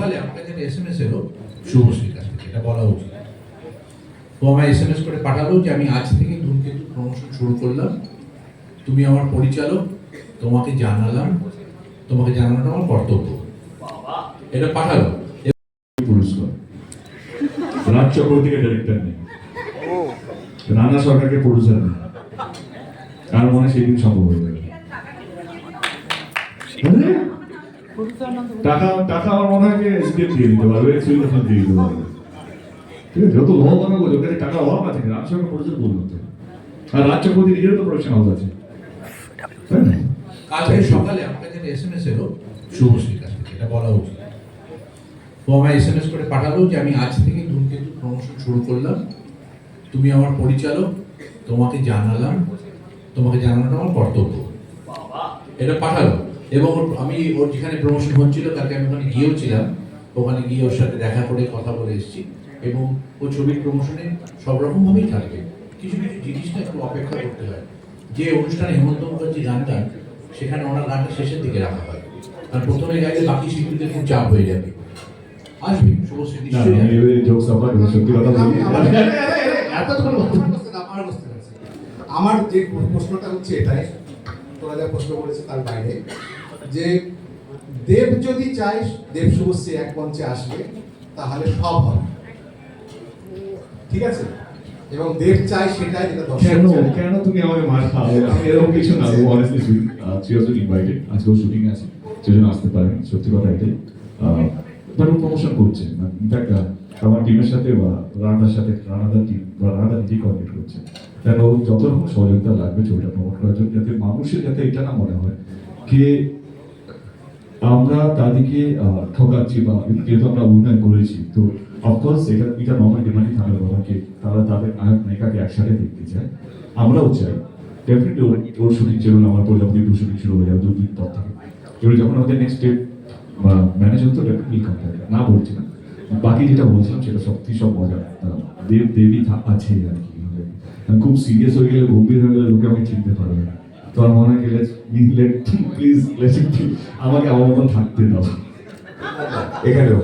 সকালে আমার কাছে এস এম এস এলো শুভশ্রীর কাছ থেকে এটা বলা উচিত। ও আমায় এস এম এস করে পাঠালো যে আমি আজ থেকে ধূমকেতু প্রমোশন শুরু করলাম। তুমি আমার পরিচালক তোমাকে জানালাম তোমাকে জানানোটা আমার কর্তব্য। এটা পাঠালো। পুরস্কার রাজ চক্রবর্তীকে ডাইরেক্টর নেই। রানা সরকারকে প্রডিউসার নেই। কার মনে হয় সেদিন সম্ভব হয়ে যাবে আরে, টাকা টাকা আমার মনে হয় যে এসডিএফ দিয়ে দিতে পারবে সুইন্দর দিয়ে দিতে পারবে। ঠিক আছে, যত লোক বানাবো ওর কাছে টাকা অভাব আছে রাজ সরকার প্রডিউসার বলুন তো। আর রাজ চক্রবর্তী নিজেরও তো প্রোডাকশন হাউস আছে। কালকে সকালে আমার কাছে এস এলো, শুভশ্রীর কাছ থেকে, এটা বলা উচিত। ও আমায় এস করে পাঠালো যে আমি আজ থেকে ধূমকেতু প্রমোশন শুরু করলাম। তুমি আমার পরিচালক, তোমাকে জানালাম, তোমাকে জানানোটা আমার কর্তব্য। এটা পাঠালো। এবং ওর- আমি ওর যেখানে প্রমোশন হচ্ছিল তাকে আমি ওখানে গিয়েও ছিলাম। ওখানে গিয়ে ওর সাথে দেখা করে কথা বলে এসেছি। এবং ও ছবির প্রমোশনে সব রকমভাবেই থাকবে। কিছু কিছু জিনিসটা একটু অপেক্ষা করতে হয়। যে অনুষ্ঠানে হেমন্ত মুখার্জি গান গান সেখানে ওনার গানটা শেষের দিকে রাখা হয়। আর প্রথমে গাইলে বাকি শিল্পীদের খুব চাপ হয়ে যাবে। আসবে শুভশ্রী আমার যে প্রশ্নটা হচ্ছে এটাই। তোরা যা প্রশ্ন করেছে তার বাইরে। যে দেব যদি চাই দেব শুভশ্রী এক মঞ্চে আসবে তাহলে সব হবে। ঠিক আছে? এবং দেব চাই সেটাই যেটা দর্শক কেন? চায়। তুমি আমাকে মার খাওয়াবে এরকম কিছু না ও অনেস্টলি সি অলসো ইনভাইটেড আজকেও শুটিং আছে সেজন্য আসতে পারেন সত্যি কথা এটাই। বাট ও প্রমোশন করছে। ইনফ্যাক্ট আমার টিমের সাথে বা রানাদার সাথে রানাদার টিম বা রানাদা নিজেই কোঅর্ডিনেট করছে। কেন? যত রকম সহযোগিতা লাগবে ছবিটা প্রমোট করার জন্য যাতে মানুষের যাতে এটা না মনে হয় যে আমরা তাদেরকে ঠকাচ্ছি বা যেহেতু আমরা অভিনয় করেছি তো অফকোর্স এটা এটা নর্মাল ডিমান্ডই থাকার যে তারা তাদের নায়ক নায়িকাকে একসাথে দেখতে চায়। আমরাও চাই। ডেফিনেটলি ওর ওর শুটিং ছিল না, আমার প্রজাপতি টু শুটিং শুরু হয়ে যাবে দুদিন পর থেকে। এবার যখন আমাদের নেক্সট ডেট বা ম্যানেজ হতো ডেফিনেটলি কন্ট্যাক্ট না বলছি না। বাকি যেটা বলছিলাম সেটা সত্যি সব মজা। দেব দেবী আছে আর কি। আমি খুব সিরিয়াস হয়ে গেলে গম্ভীর হয়ে গেলে লোকে আমাকে চিনতে পারবে না। তো আমার মনে হয় প্লিজ আমাকে আমার মতন থাকতে দাও। এখানেও।